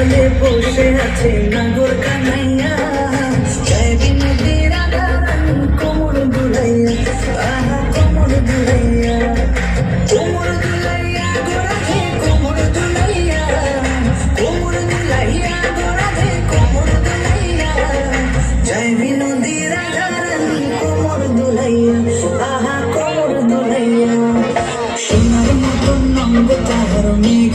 তলে বসে আছে নাগর কানাইয়া। বিনতি রাধা রানী, কোমর দুলাইয়া। আহা, কোমর দুলাইয়া। কোমর দুলাইয়া, গোরাধে, কোমর আহা, কোমর দুলাইয়া। সোনার মতন নঙ্গ তাহার মেঘ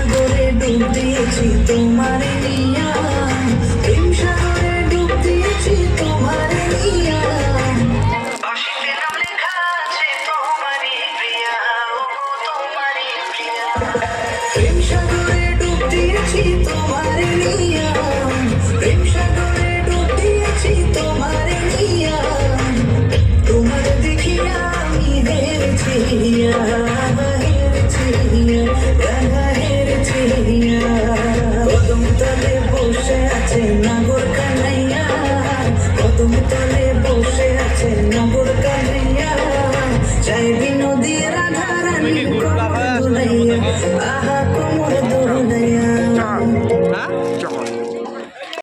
সাগরে ডুব দিয়েছি তোমার নিয়া। প্রেম সাগরে ডুব দিয়েছি তোমার নিয়া। প্রেম সাগরে ডুব দিয়েছি তোমার নিয়া। বসে আছে নাগর কানাইয়া। কদম তলে বসে আছে নাগর কানাইয়া। চাই বিনোদী রাধা রানী কদম